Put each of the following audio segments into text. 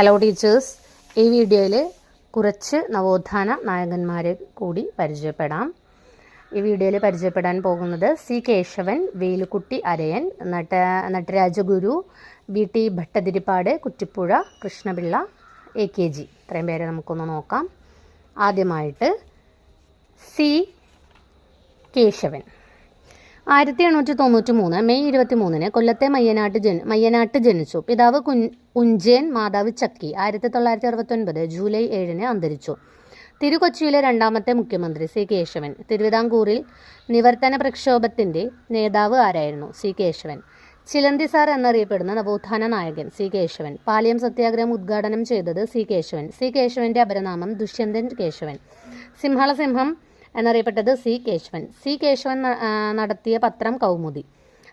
Hello teachers ഈ വീഡിയോയിൽ കുറച്ച് നവോത്ഥാന നായകന്മാരെ കൂടി പരിചയപ്പെടാം. ഈ വീഡിയോയിൽ പരിചയപ്പെടാൻ പോകുന്നത് സി കേശവൻ വേലുക്കുട്ടി അരയൻ നട്ട Natarajaguru V T Bhattathiripad Kuttipuzha Krishnapillai A K G. ഇത്രയും പേരെ നമുക്കൊന്ന് നോക്കാം. ആദ്യമായിട്ട് സി കേശവൻ. ആയിരത്തി എണ്ണൂറ്റി തൊണ്ണൂറ്റി മൂന്ന് മെയ് ഇരുപത്തി മൂന്നിന് കൊല്ലത്തെ മയ്യനാട്ട് ജന മയ്യനാട്ട് ജനിച്ചു. പിതാവ് കുൻ ഉഞ്ചേൻ മാതാവ് ചക്കി ആയിരത്തി തൊള്ളായിരത്തി അറുപത്തൊൻപത് ജൂലൈ ഏഴിന് അന്തരിച്ചു. തിരുകൊച്ചിയിലെ രണ്ടാമത്തെ മുഖ്യമന്ത്രി സി കേശവൻ. തിരുവിതാംകൂറിൽ നിവർത്തന പ്രക്ഷോഭത്തിന്റെ നേതാവ് ആരായിരുന്നു? സി കേശവൻ. ചിലന്തി സാർ എന്നറിയപ്പെടുന്ന നവോത്ഥാന നായകൻ സി കേശവൻ. പാലിയം സത്യാഗ്രഹം ഉദ്ഘാടനം ചെയ്തത് സി കേശവൻ. സി കേശവന്റെ അപരനാമം ദുഷ്യന്തൻ കേശവൻ. സിംഹള സിംഹം എന്നറിയപ്പെട്ടത് സി കേശവൻ. സി കേശവൻ നടത്തിയ പത്രം കൗമുദി.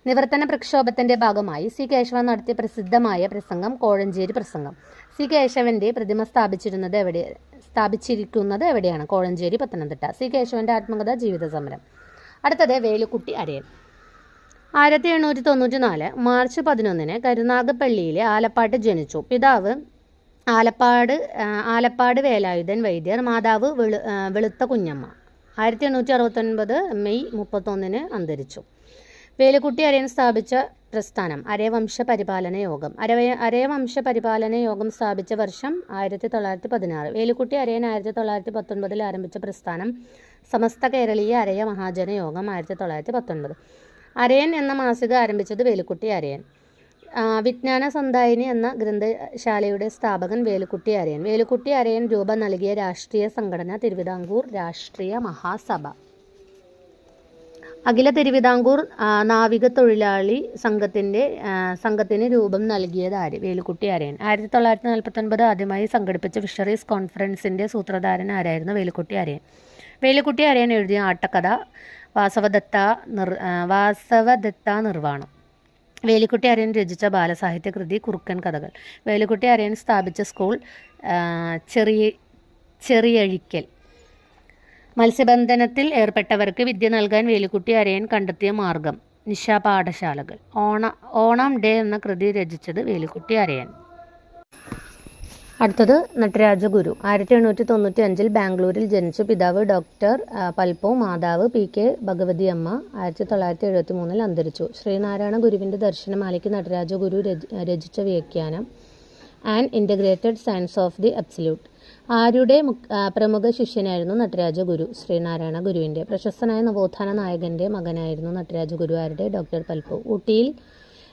നിവർത്തന പ്രക്ഷോഭത്തിന്റെ ഭാഗമായി സി കേശവൻ നടത്തിയ പ്രസിദ്ധമായ പ്രസംഗം കോഴഞ്ചേരി പ്രസംഗം. സി കേശവന്റെ പ്രതിമ സ്ഥാപിച്ചിരുന്നത് എവിടെ സ്ഥാപിച്ചിരിക്കുന്നത് എവിടെയാണ്? കോഴഞ്ചേരി പത്തനംതിട്ട. സി കേശവന്റെ ആത്മകഥ ജീവിത സമരം. അടുത്തത് വേലുക്കുട്ടി അരയൻ. ആയിരത്തി എണ്ണൂറ്റി തൊണ്ണൂറ്റി നാല് മാർച്ച് പതിനൊന്നിന് കരുനാഗപ്പള്ളിയിലെ ആലപ്പാട്ട് ജനിച്ചു. പിതാവ് ആലപ്പാട് ആലപ്പാട് വേലായുധൻ വൈദ്യർ മാതാവ് വെളു വെളുത്ത കുഞ്ഞമ്മ. ആയിരത്തി എണ്ണൂറ്റി അറുപത്തൊൻപത് മെയ് മുപ്പത്തൊന്നിന് അന്തരിച്ചു. വേലുക്കുട്ടി അരയൻ സ്ഥാപിച്ച പ്രസ്ഥാനം അരയവംശ പരിപാലന യോഗം. അരവയ അരയവംശ പരിപാലന യോഗം സ്ഥാപിച്ച വർഷം ആയിരത്തി തൊള്ളായിരത്തി പതിനാറ് വേലുക്കുട്ടി അരയൻ ആയിരത്തി തൊള്ളായിരത്തി പത്തൊൻപതിൽ ആരംഭിച്ച പ്രസ്ഥാനം സമസ്ത കേരളീയ അരയ മഹാജന യോഗം ആയിരത്തി തൊള്ളായിരത്തി പത്തൊൻപത് അരയൻ എന്ന മാസിക ആരംഭിച്ചത് വേലുക്കുട്ടി അരയൻ. വിജ്ഞാന സന്ധായിനി എന്ന ഗ്രന്ഥശാലയുടെ സ്ഥാപകൻ വേലുക്കുട്ടി ആര്യൻ വേലുക്കുട്ടി ആര്യൻ രൂപം നൽകിയ രാഷ്ട്രീയ സംഘടന തിരുവിതാംകൂർ രാഷ്ട്രീയ മഹാസഭ. അഖില തിരുവിതാംകൂർ നാവിക തൊഴിലാളി സംഘത്തിന്റെ സംഘത്തിന് രൂപം നൽകിയത് ആര്? വേലുക്കുട്ടി ആര്യൻ ആയിരത്തി തൊള്ളായിരത്തി നാൽപ്പത്തൊൻപത് ആദ്യമായി സംഘടിപ്പിച്ച ഫിഷറീസ് കോൺഫറൻസിന്റെ സൂത്രധാരൻ ആരായിരുന്നു? വേലുക്കുട്ടി ആര്യൻ വേലുക്കുട്ടി ആര്യൻ എഴുതിയ ആട്ടക്കഥ വാസവദത്ത നിർ വാസവദത്ത നിർവാണം വേലുക്കുട്ടി അരയൻ രചിച്ച ബാലസാഹിത്യ കൃതി കുറുക്കൻ കഥകൾ. വേലിക്കുട്ടി അരയൻ സ്ഥാപിച്ച സ്കൂൾ ചെറിയ ചെറിയഴിക്കൽ. മത്സ്യബന്ധനത്തിൽ ഏർപ്പെട്ടവർക്ക് വിദ്യ നൽകാൻ വേലിക്കുട്ടി അരയൻ കണ്ടെത്തിയ മാർഗം നിശാ പാഠശാലകൾ. ഓണ ഓണം ഡേ എന്ന കൃതി രചിച്ചത് വേലിക്കുട്ടി അരയൻ. അടുത്തത് നട്ടരാജഗുരു. ആയിരത്തി എണ്ണൂറ്റി തൊണ്ണൂറ്റി അഞ്ചിൽ ബാംഗ്ലൂരിൽ ജനിച്ചു പിതാവ് ഡോക്ടർ പൽപ്പോ മാതാവ് പി കെ ഭഗവതി അമ്മ ആയിരത്തി തൊള്ളായിരത്തി എഴുപത്തി മൂന്നിൽ അന്തരിച്ചു. ശ്രീനാരായണ ഗുരുവിന്റെ ദർശനമാലയ്ക്ക് നടരാജഗുരു ഗുരു രചിച്ച വ്യാഖ്യാനം and integrated science of the absolute ആരുടെ പ്രമുഖ ശിഷ്യനായിരുന്നു നടരാജ ഗുരു ശ്രീനാരായണ ഗുരുവിന്റെ പ്രശസ്തനായ നവോത്ഥാന നായകന്റെ മകനായിരുന്നു നടരാജ ഗുരു ആരുടെ ഡോക്ടർ പൽപ്പോ. ഊട്ടിയിൽ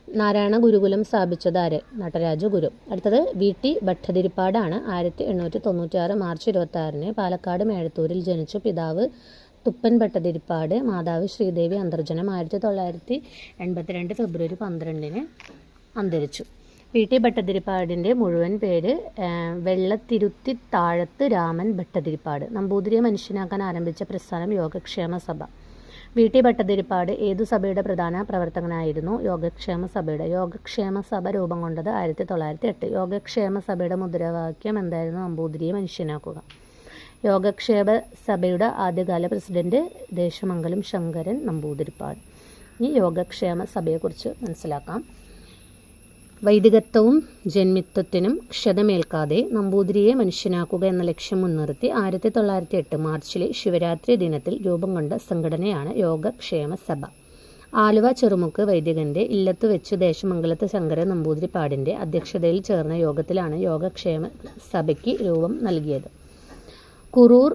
നാരായണ ഗുരുകുലം സ്ഥാപിച്ചത് ആര്? നടരാജ ഗുരു. അടുത്തത് വി ടി ഭട്ടതിരിപ്പാടാണ്. ആയിരത്തി എണ്ണൂറ്റി തൊണ്ണൂറ്റി ആറ് മാർച്ച് ഇരുപത്തി ആറിന് പാലക്കാട് മേഴത്തൂരിൽ ജനിച്ചു പിതാവ് തുപ്പൻ ഭട്ടതിരിപ്പാട് മാതാവ് ശ്രീദേവി അന്തർജനം ആയിരത്തി തൊള്ളായിരത്തി എൺപത്തിരണ്ട് ഫെബ്രുവരി പന്ത്രണ്ടിന് അന്തരിച്ചു. പി ടി ഭട്ടതിരിപ്പാടിന്റെ മുഴുവൻ പേര് വെള്ളത്തിരുത്തി താഴത്ത് രാമൻ ഭട്ടതിരിപ്പാട്. നമ്പൂതിരിയെ മനുഷ്യനാക്കാൻ ആരംഭിച്ച പ്രസ്ഥാനം യോഗക്ഷേമ സഭ വി ടി ഭട്ടതിരിപ്പാട് ഏതു സഭയുടെ പ്രധാന പ്രവർത്തകനായിരുന്നു? യോഗക്ഷേമ സഭയുടെ യോഗക്ഷേമ സഭ രൂപം കൊണ്ടത് ആയിരത്തി തൊള്ളായിരത്തി എട്ട് യോഗക്ഷേമ സഭയുടെ മുദ്രാവാക്യം എന്തായിരുന്നു? നമ്പൂതിരിയെ മനുഷ്യനാക്കുക. യോഗക്ഷേമ സഭയുടെ ആദ്യകാല പ്രസിഡന്റ് ദേശമംഗലം ശങ്കരൻ നമ്പൂതിരിപ്പാട്. ഈ യോഗക്ഷേമ സഭയെക്കുറിച്ച് മനസ്സിലാക്കാം. വൈദികത്വവും ജന്മിത്വത്തിനും ക്ഷതമേൽക്കാതെ നമ്പൂതിരിയെ മനുഷ്യനാക്കുക എന്ന ലക്ഷ്യം മുൻനിർത്തി ആയിരത്തി തൊള്ളായിരത്തി എട്ട് മാർച്ചിലെ ശിവരാത്രി ദിനത്തിൽ രൂപം കൊണ്ട സംഘടനയാണ് യോഗക്ഷേമ സഭ. ആലുവ ചെറുമുക്ക് വൈദികന്റെ ഇല്ലത്ത് വെച്ച് ദേശമംഗലത്ത് ശങ്കര നമ്പൂതിരിപ്പാടിന്റെ അധ്യക്ഷതയിൽ ചേർന്ന യോഗത്തിലാണ് യോഗക്ഷേമ സഭയ്ക്ക് രൂപം നൽകിയത്. കുറൂർ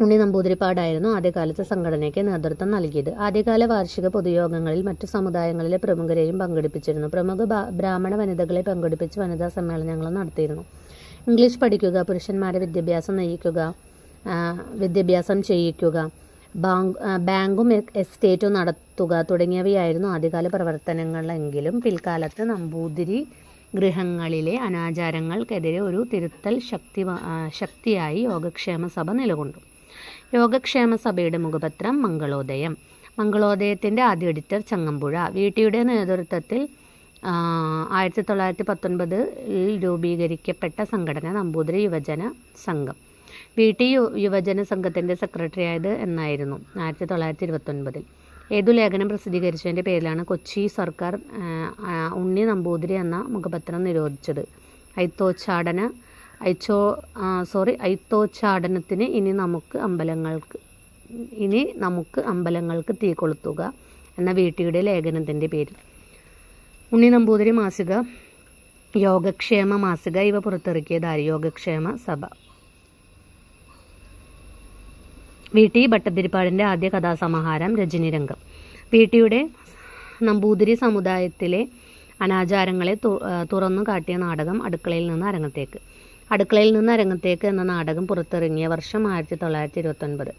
ഉണ്ണി നമ്പൂതിരിപ്പാടായിരുന്നു ആദ്യകാലത്ത് സംഘടനയ്ക്ക് നേതൃത്വം നൽകിയത്. ആദ്യകാല വാർഷിക പൊതുയോഗങ്ങളിൽ മറ്റു സമുദായങ്ങളിലെ പ്രമുഖരെയും പങ്കെടുപ്പിച്ചിരുന്നു. പ്രമുഖ ബ്രാഹ്മണ വനിതകളെ പങ്കെടുപ്പിച്ച് വനിതാ സമ്മേളനങ്ങളും നടത്തിയിരുന്നു. ഇംഗ്ലീഷ് പഠിക്കുക പുരുഷന്മാരെ വിദ്യാഭ്യാസം നയിക്കുക വിദ്യാഭ്യാസം ചെയ്യിക്കുക ബാങ്ക് എസ്റ്റേറ്റും നടത്തുക തുടങ്ങിയവയായിരുന്നു ആദ്യകാല പ്രവർത്തനങ്ങളെങ്കിലും. പിൽക്കാലത്ത് നമ്പൂതിരി ഗൃഹങ്ങളിലെ അനാചാരങ്ങൾക്കെതിരെ ഒരു തിരുത്തൽ ശക്തി ശക്തിയായി യോഗക്ഷേമ സഭ നിലകൊണ്ടു. യോഗക്ഷേമ സഭയുടെ മുഖപത്രം മംഗളോദയം. മംഗളോദയത്തിന്റെ ആദ്യ എഡിറ്റർ ചങ്ങമ്പുഴ. വീട്ടിയുടെ നേതൃത്വത്തിൽ ആയിരത്തി തൊള്ളായിരത്തി പത്തൊൻപതിൽ രൂപീകരിക്കപ്പെട്ട സംഘടന നമ്പൂതിരി യുവജന സംഘം. വി ടി യു യുവജന സംഘത്തിന്റെ സെക്രട്ടറി ആയത് എന്നായിരുന്നു ആയിരത്തി തൊള്ളായിരത്തി ഇരുപത്തൊൻപതിൽ ഏതു ലേഖനം പ്രസിദ്ധീകരിച്ചതിന്റെ പേരിലാണ് കൊച്ചി സർക്കാർ ഉണ്ണി നമ്പൂതിരി എന്ന മുഖപത്രം നിരോധിച്ചത്. ഐത്തോച്ചാടന ഐച്ചോ സോറി ഐത്തോച്ചാടനത്തിന് ഇനി നമുക്ക് അമ്പലങ്ങൾക്ക് ഇനി നമുക്ക് അമ്പലങ്ങൾക്ക് തീ കൊളുത്തുക എന്ന വീട്ടിയുടെ ലേഖനത്തിന്റെ പേര്. ഉണ്ണി നമ്പൂതിരി മാസിക യോഗക്ഷേമ മാസിക ഇവ പുറത്തിറക്കിയതാര്? യോഗക്ഷേമ സഭ. വി. ടി. ഭട്ടതിരിപ്പാടിന്റെ ആദ്യ കഥാസമാഹാരം രജനിരംഗം വി. ടിയുടെ നമ്പൂതിരി സമുദായത്തിലെ അനാചാരങ്ങളെ തുറന്നു കാട്ടിയ നാടകം അടുക്കളയിൽ നിന്ന് അരങ്ങത്തേക്ക്. അടുക്കളയിൽ നിന്ന് അരങ്ങത്തേക്ക് എന്ന നാടകം പുറത്തിറങ്ങിയ വർഷം ആയിരത്തി തൊള്ളായിരത്തി ഇരുപത്തൊൻപത്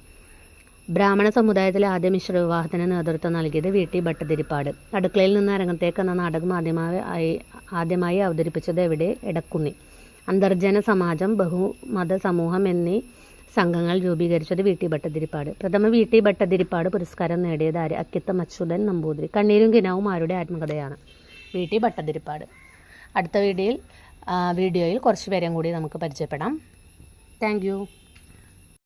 ബ്രാഹ്മണ സമുദായത്തിലെ ആദ്യ മിശ്ര വിവാഹത്തിന് നേതൃത്വം നൽകിയത് വി. ടി. ഭട്ടതിരിപ്പാട്. അടുക്കളയിൽ നിന്ന് അരങ്ങത്തേക്ക് എന്ന നാടകം ആദ്യമായി ആദ്യമായി അവതരിപ്പിച്ചത് എവിടെ? എടക്കുന്നി. അന്തർജന സമാജം ബഹുമത സമൂഹം എന്നീ സംഘങ്ങൾ രൂപീകരിച്ചത് വി. ടി. ഭട്ടതിരിപ്പാട്. പ്രഥമ വി. ടി. ഭട്ടതിരിപ്പാട് പുരസ്കാരം നേടിയത് ആര്? അക്കിത്തം അച്യുതൻ നമ്പൂതിരി. കണ്ണീരും കിനാവും ആരുടെ ആത്മകഥയാണ്? വി. ടി. ഭട്ടതിരിപ്പാട്. അടുത്ത വീഡിയോയിൽ വീഡിയോയിൽ കുറച്ച് പേരെയും കൂടി നമുക്ക് പരിചയപ്പെടാം. താങ്ക്